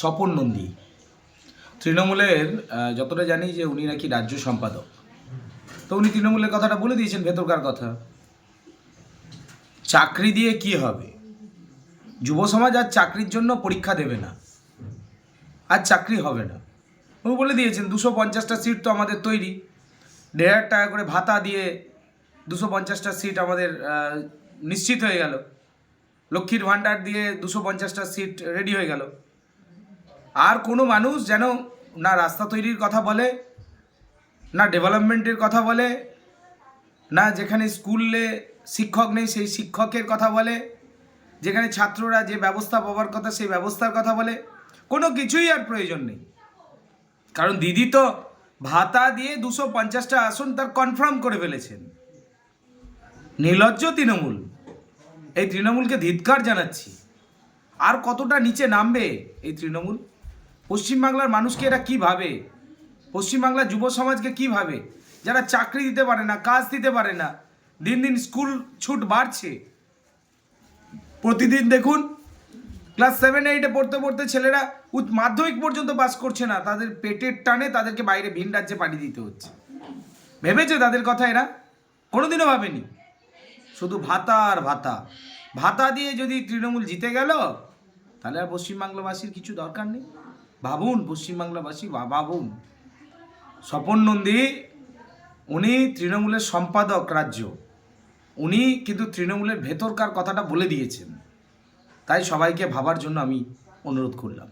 স্বপন নন্দী। তৃণমূলের যতটা জানি যে উনি নাকি রাজ্য সম্পাদক। তো উনি তৃণমূলের কথাটা বলে দিয়েছেন ভেতরকার কথা। চাকরি দিয়ে কি হবে? যুব সমাজ আর চাকরির জন্য পরীক্ষা দেবে না। আর চাকরি হবে না। উনি বলে দিয়েছেন, দুশো পঞ্চাশটা সিট তো আমাদের তৈরি। দেড় হাজার টাকা করে ভাতা দিয়ে দুশো পঞ্চাশটা সিট আমাদের নিশ্চিত হয়ে গেল। লক্ষ্মীর ভাণ্ডার দিয়ে দুশো পঞ্চাশটা সিট রেডি হয়ে গেল। আর কোনো মানুষ যেন না রাস্তা তৈরির কথা বলে, না ডেভেলপমেন্টের কথা বলে, না যেখানে স্কুলে শিক্ষক নেই সেই শিক্ষকের কথা বলে, যেখানে ছাত্ররা যে ব্যবস্থা পাওয়ার কথা সেই ব্যবস্থার কথা বলে, কোনো কিছুই আর প্রয়োজন নেই। কারণ দিদি তো ভাতা দিয়ে দুশো পঞ্চাশটা আসন তার কনফার্ম করে ফেলেছেন। নির্লজ্জ তৃণমূল। এই তৃণমূলকে ধিৎকার জানাচ্ছি। আর কতটা নিচে নামবে এই তৃণমূল? পশ্চিমবাংলার মানুষকে এরা কী ভাবে? পশ্চিমবাংলার যুব সমাজকে কী ভাবে? যারা চাকরি দিতে পারে না, কাজ দিতে পারে না, দিন দিন স্কুল ছুট বাড়ছে। প্রতিদিন দেখুন, ক্লাস সেভেন এইটে পড়তে পড়তে ছেলেরা মাধ্যমিক পর্যন্ত পাস করছে না, তাদের পেটের টানে তাদেরকে বাইরে ভিন রাজ্যে পাঠিয়ে দিতে হচ্ছে। ভেবেছে তাদের কথা এরা? কোনোদিনও ভাবেনি। শুধু ভাতা আর ভাতা। ভাতা দিয়ে যদি তৃণমূল জিতে গেল, তাহলে আর পশ্চিমবাংলাবাসীর কিছু দরকার নেই। ভাবুন পশ্চিমবাংলাবাসী ভাবুন স্বপন নন্দী, উনি তৃণমূলের সম্পাদক রাজ্য। উনি কিন্তু তৃণমূলের ভেতরকার কথাটা বলে দিয়েছেন। তাই সবাইকে ভাবার জন্য আমি অনুরোধ করলাম।